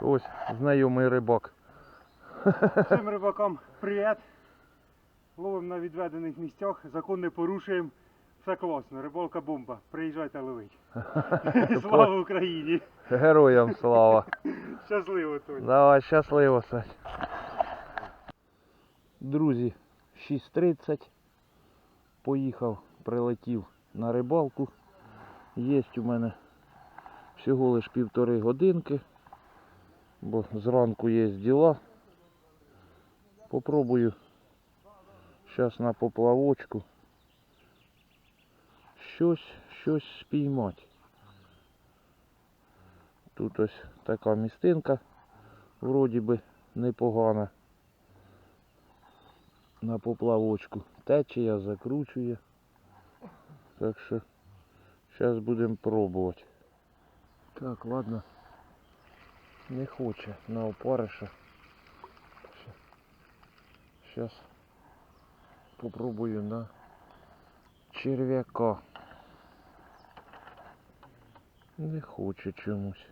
Ось знайомий рибак. Всім рибакам привіт. Ловимо на відведених місцях, закон не порушуємо. Все класно, рибалка бомба. Приїжджайте ловить. Слава Україні! Героям слава. Щасливо Тоня. Давай, щасливо, Сань. Друзі, 6.30. Поїхав, прилетів на рибалку. Є у мене всього лиш півтори годинки, бо зранку є діла. Попробую зараз на поплавочку щось, щось спіймати. Тут ось така містинка, вроді би непогана. На поплавочку. Течія закручує. Так що зараз будемо пробувати. Так, ладно. Не хоче на опариша. Зараз попробую на черв'яка. Не хоче чомусь.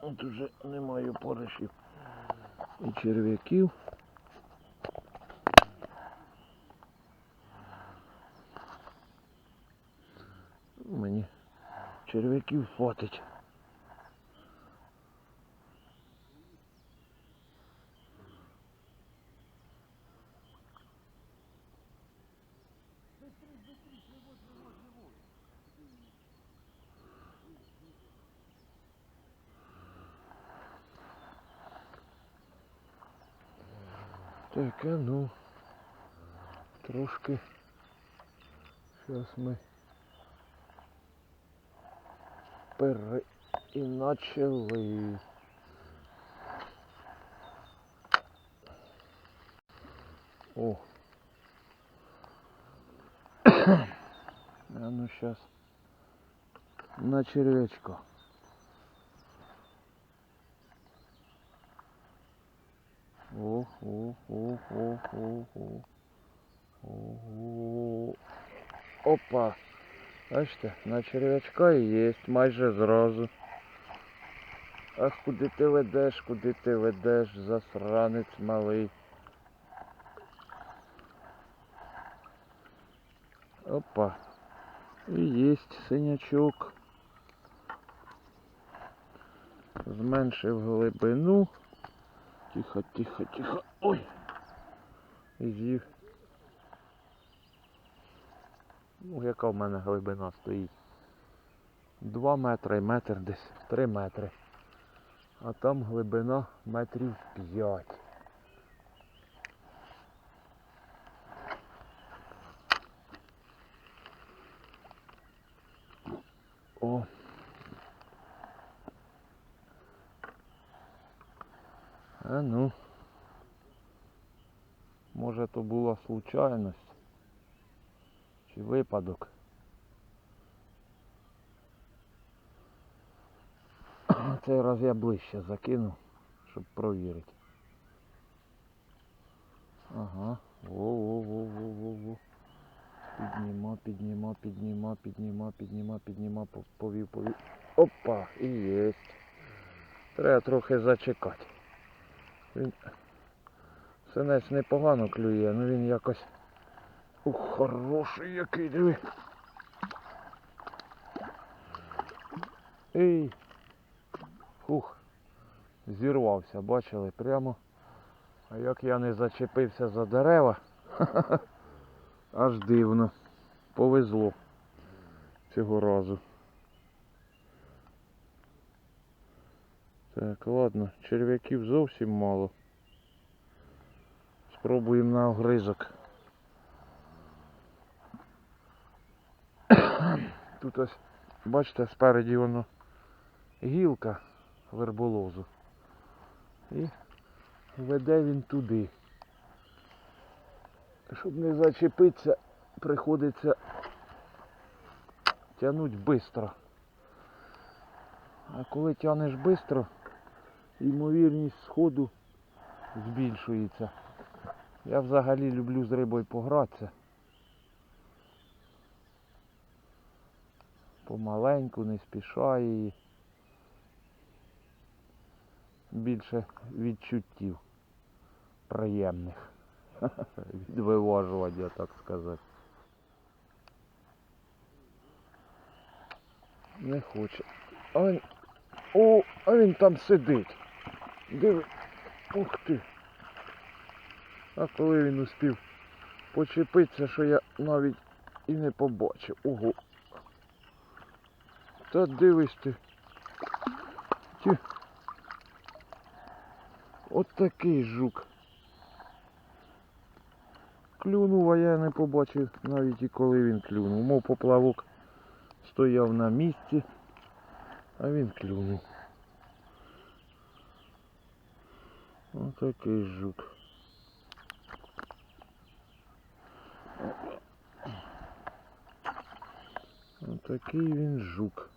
От уже немає опаришів і черв'яків. Мені черв'яків хватить. Так, а ну трошки. Зараз ми переіначали. О. а ну сейчас на червячка. О, о, о, о, о, о. О, Опа. Бачите, на черв'ячка і є майже зразу. Ах, куди ти ведеш, куди ти ведеш, засранець малий. Опа. І єсть синячок. Зменшив глибину. Тихо, тихо, тихо. Ой. І з'їв. Ну, яка в мене глибина стоїть? 2 метри, метр десь, 3 метри. А там глибина метрів 5. О. А ну. Може то була случайність випадок. Цей раз я ближче закину, щоб провірити. Ага. Во-во-во-во-во-во. Підніма, підніма, підніма, підніма, підніма, підніма, повів, повів. Опа, і єсть. Треба трохи зачекати. Він синець непогано клює, але він якось Ух, хороший який, диви. Ей. Фух. Зірвався, бачили прямо. А як я не зачепився за дерева, аж дивно. Повезло цього разу. Так, ладно, черв'яків зовсім мало. Спробуємо на огризок. Тут ось, бачите, спереді воно гілка верболозу. І веде він туди. Щоб не зачепитися, приходиться тягнути швидко. А коли тягнеш швидко, ймовірність сходу збільшується. Я взагалі люблю з рибою погратися. Помаленьку, не спішає і більше відчуттів приємних. Від виважування, так сказати. Не хоче. А він... О, а він там сидить. Диви. Ух ти. А коли він успів почепитися, що я навіть і не побачив. Ого. Та дивись ти. Ті. От такий жук. Клюнув, а я не побачив навіть і коли він клюнув. Мов поплавок стояв на місці, а він клюнув. Отакий жук. Отакий він жук.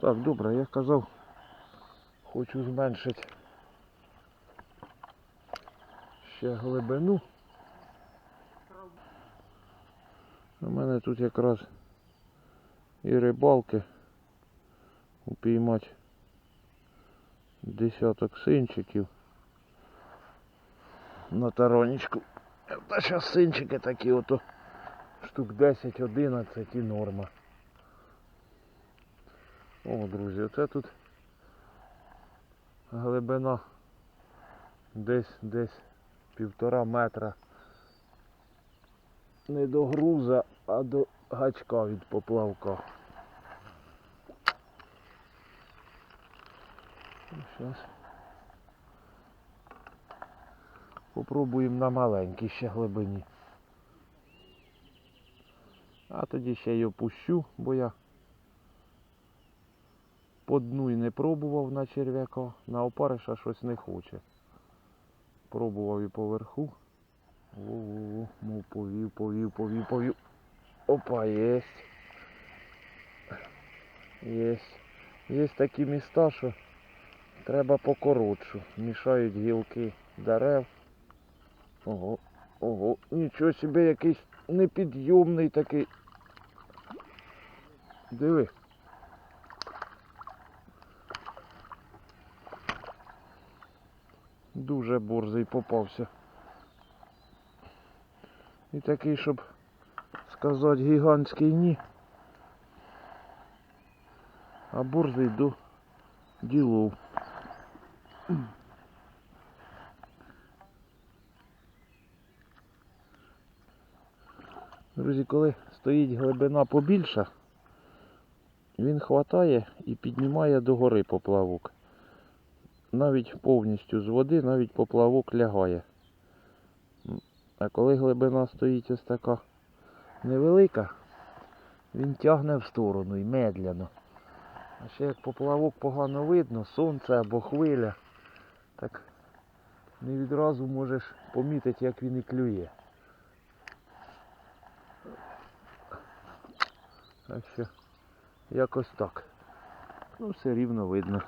Так, добре, я казав, хочу зменшити ще глибину. У мене тут якраз і рибалки упіймати десяток синчиків на таронічку. Та зараз синчики такі ото штук 10-11 і норма. О, друзі, оце тут глибина десь десь півтора метра. Не до груза, а до гачка від поплавка. Зараз попробуємо на маленькій ще глибині. А тоді ще й опущу, бо я по дну і не пробував на черв'яка, на опариша щось не хоче. Пробував і поверху. Во-во-во, мов повів, повів, повів, повів. Опа, єсть. Єсть. Є такі міста, що треба покоротшу. Мішають гілки дерев. Ого, ого, нічого собі якийсь непідйомний такий. Диви. Дуже борзий попався. І такий, щоб сказати, гігантський ні. А борзий до ділов. Друзі, коли стоїть глибина побільша, він хватає і піднімає догори поплавок. Навіть повністю з води, навіть поплавок лягає. А коли глибина стоїть ось така невелика, він тягне в сторону і медляно. А ще як поплавок погано видно, сонце або хвиля, так не відразу можеш помітити, як він і клює. Так що якось так. Ну все рівно видно.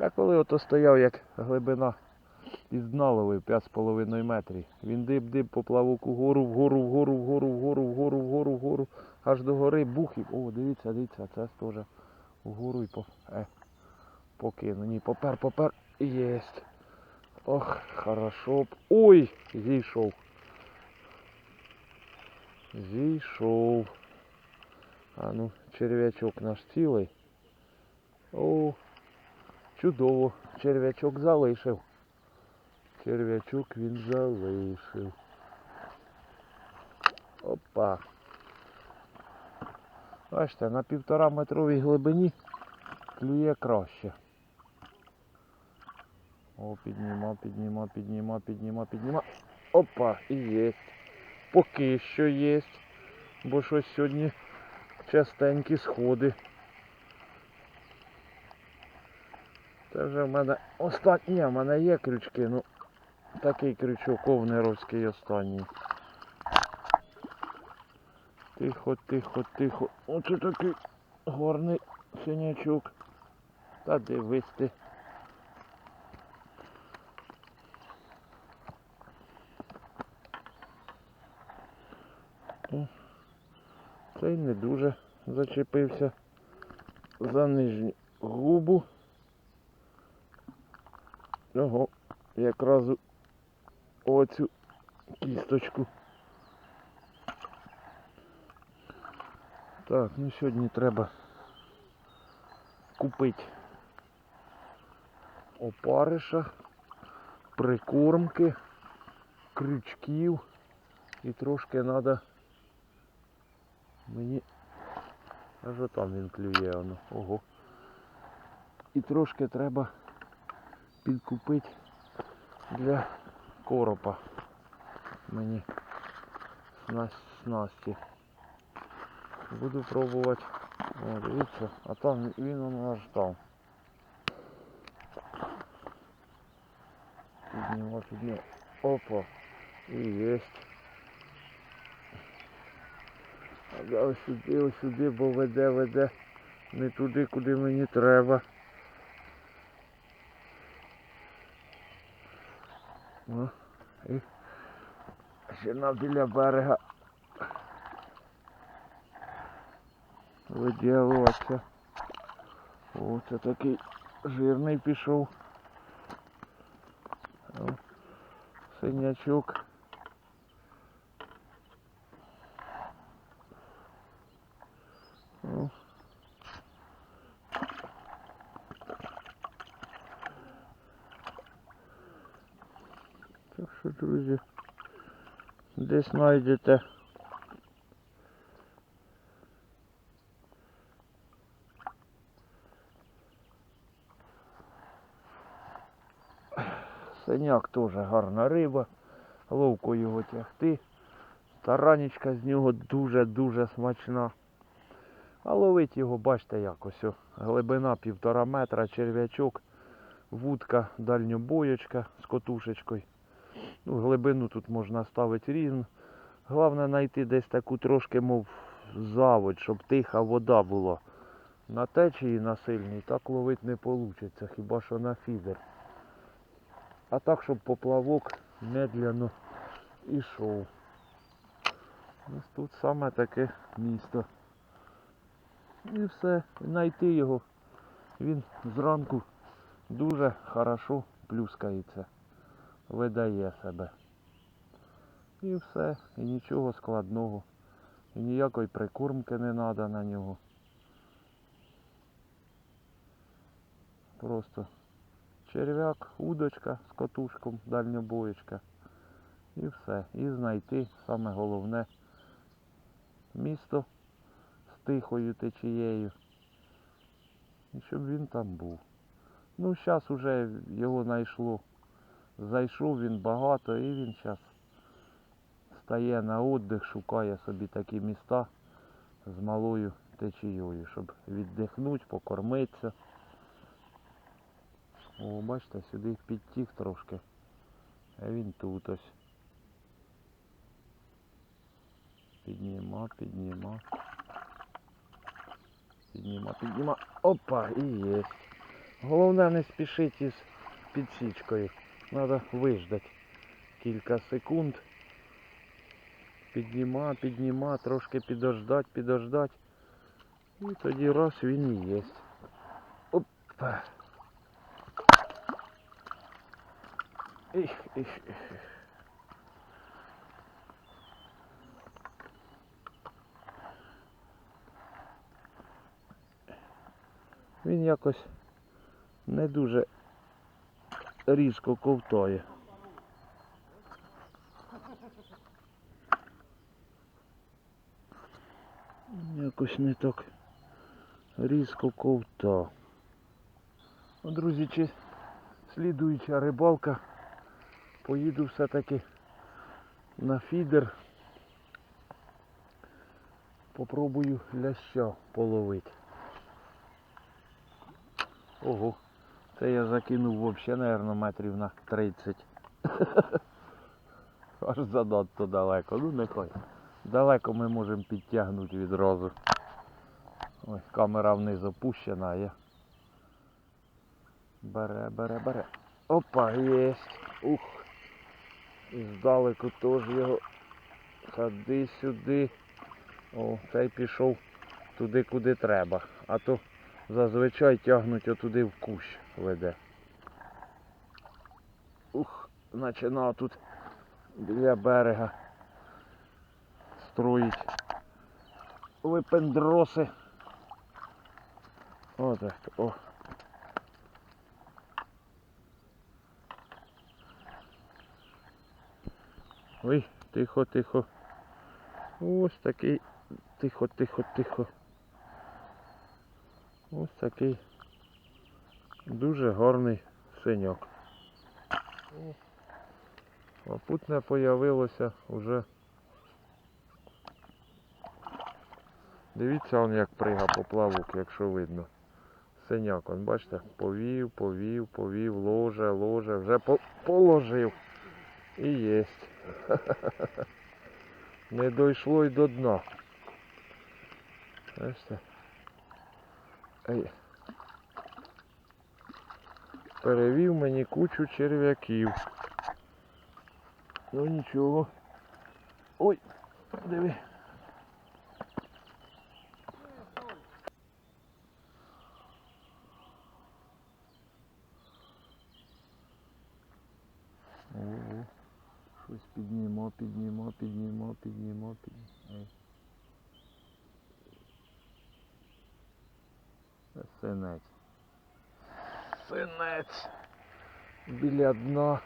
А коли ото стояв як глибина із дна ловив 5,5 метрів. Він диб-диб поплавок угору, вгору, вгору, вгору, вгору, вгору, вгору, вгору, аж до гори бух і... О, дивіться, дивіться, це теж вгору і по... Е, покину. Ні, попер, попер. Єсть. Ох, хорошо. Ой, зійшов. Зійшов. А ну, черв'ячок наш цілий. О, чудово. Черв'ячок залишив. Черв'ячок він залишив. Опа. Бачите, на півтора метровій глибині клює краще. О, підніма, підніма, підніма, підніма, підніма. Опа, і єсть. Поки що єсть. Бо щось сьогодні частенькі сходи. Це вже в мене останнє, в мене є крючки, ну такий крючок овнеровський останній. Тихо, тихо, тихо. Оце такий гарний синячок. Та дивись ти. Цей не дуже зачепився за нижню губу. Ого, якраз оцю кісточку. Так, ну сьогодні треба купити опариша, прикормки, крючків і трошки треба мені аж там він клює воно. Ого. І трошки треба підкупити для коропа мені снасті. Буду пробувати. О, дивіться, а там він воно аж там. Піднімо, піднімо. Опа. І єсть. Я сюди, ось сюди, бо веде, веде. Не туди, куди мені треба. О, і ще біля берега виділуватися. О, це такий жирний пішов. Синячок. О. Так що, друзі, десь знайдете Синяк теж гарна риба, ловко його тягти. Таранічка з нього дуже-дуже смачна. А ловить його, бачите, якось. Глибина півтора метра, черв'ячок, вудка, дальньобоєчка з котушечкою. Ну, глибину тут можна ставити різну. Головне знайти десь таку трошки, мов заводь, щоб тиха вода була. На течії на сильній так ловити не вийде, хіба що на фідер. А так, щоб поплавок медленно ішов. Ось тут саме таке місто. І все, знайти його. Він зранку дуже хорошо плюскається, видає себе. І все, і нічого складного. І ніякої прикормки не треба на нього. Просто черв'як, удочка з катушком, дальньобоєчка. І все. І знайти саме головне місто з тихою течією. І щоб він там був. Ну, зараз вже його знайшло. Зайшов він багато і він зараз стає на віддих, шукає собі такі міста з малою течією, щоб віддихнути, покормитися. О, бачите, сюди підтік трошки. А він тут ось. Підніма, підніма. Підніма, підніма. Опа, і є. Головне не спішити із підсічкою. Треба виждати кілька секунд. Підніма, підніма, трошки підождать, підождать. І тоді раз він і є. Опа. Іх, іх, іх. Він якось не дуже різко ковтає. Якось не так різко ковтав. Ну, друзі, чи слідуюча рибалка. Поїду все-таки на фідер. Попробую ляща половити. Ого, це я закинув взагалі, мабуть, метрів на 30. Аж занадто далеко. Ну нехай. Далеко ми можемо підтягнути відразу. Ось камера вниз опущена, я. Бере, бере, бере. Опа, єсть. Ух. І здалеку теж його. Ходи сюди. О, цей пішов туди, куди треба. А то зазвичай тягнуть отуди в кущ веде. Ух, починав тут біля берега строїть випендроси. О, так, о. Ой, тихо, тихо. Ось такий. Тихо, тихо, тихо. Ось такий дуже гарний синьок. О, Попутне появилося уже. Дивіться он як прига поплавок, якщо видно. Синяк, он бачите, повів, повів, повів, ложе, ложе, вже по- положив. І єсть. Не дійшло й до дна. Бачите? Ай. Перевів мені кучу черв'яків. Ну нічого. Ой, диви. Ого. Щось піднімо, піднімо, піднімо, піднімо, піднімо. Це Синець. Синець. Біля дна.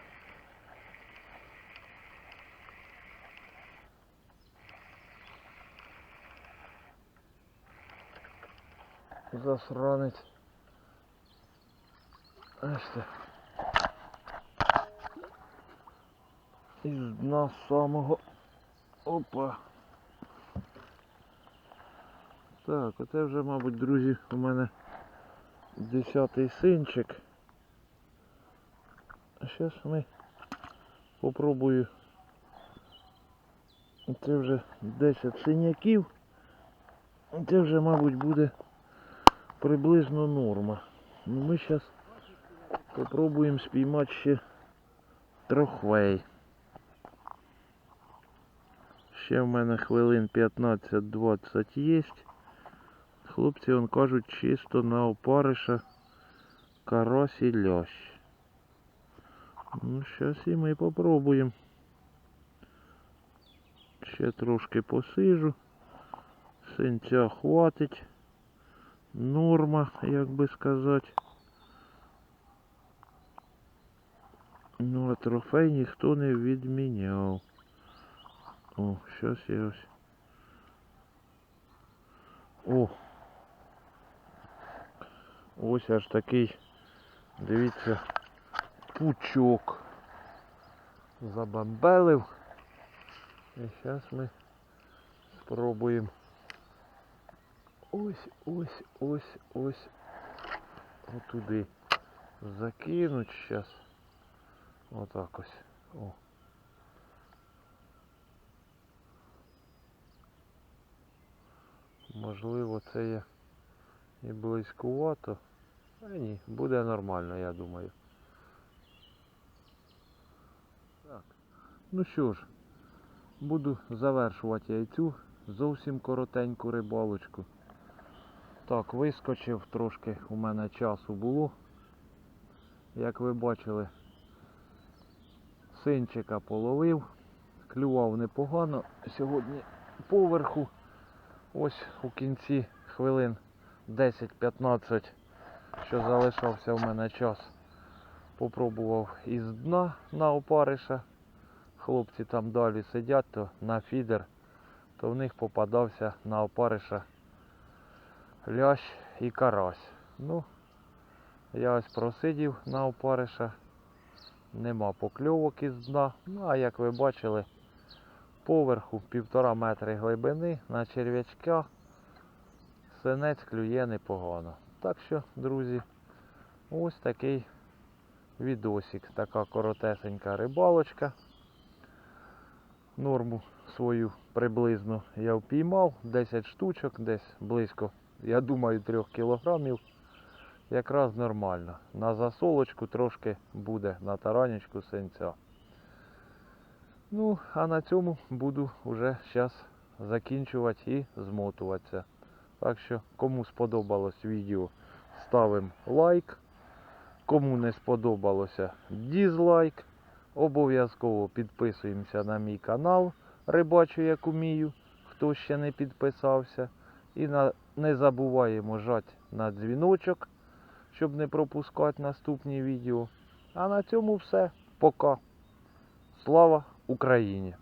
Засранець. Бачите. Із дна самого. Опа. Так, оце вже, мабуть, друзі, у мене десятий синчик. А зараз ми попробую. Це вже 10 синяків. Це вже, мабуть, буде приблизно норма. Ну, ми зараз попробуємо спіймати ще трохвей. Ще в мене хвилин 15-20 є. Хлопці он кажуть чисто на опариша карась і лящ. Ну, зараз і ми попробуємо. Ще трошки посижу. Синця хватить. Норма, як би сказати. Ну, а трофей ніхто не відміняв. О, щас я ось. О! Ось аж такий, дивіться, пучок забамбелив. І зараз ми спробуємо ось, ось, ось, ось отуди закинуть зараз. Отак ось. О. Можливо, це є і близькувато. А ні, буде нормально, я думаю. Ну що ж, буду завершувати я і цю зовсім коротеньку рибалочку. Так, вискочив трошки, у мене часу було. Як ви бачили, синчика половив, клював непогано. Сьогодні поверху. Ось у кінці хвилин 10-15, що залишався в мене час, попробував із дна на опариша. Хлопці там далі сидять, то на фідер, то в них попадався на опариша лящ і карась. Ну, я ось просидів на опариша, нема покльовок із дна. Ну, а як ви бачили, поверху півтора метри глибини на черв'ячка синець клює непогано. Так що, друзі, ось такий відосик, така коротесенька рибалочка. Норму свою приблизно я впіймав, 10 штучок, десь близько, я думаю, 3 кілограмів. Якраз нормально. На засолочку трошки буде на таранечку синця. Ну, а на цьому буду вже зараз закінчувати і змотуватися. Так що, кому сподобалось відео, ставимо лайк. Кому не сподобалося, дізлайк. Обов'язково підписуємося на мій канал Рибачу як умію, хто ще не підписався. І на, не забуваємо жати на дзвіночок, щоб не пропускати наступні відео. А на цьому все. Пока. Слава Україні!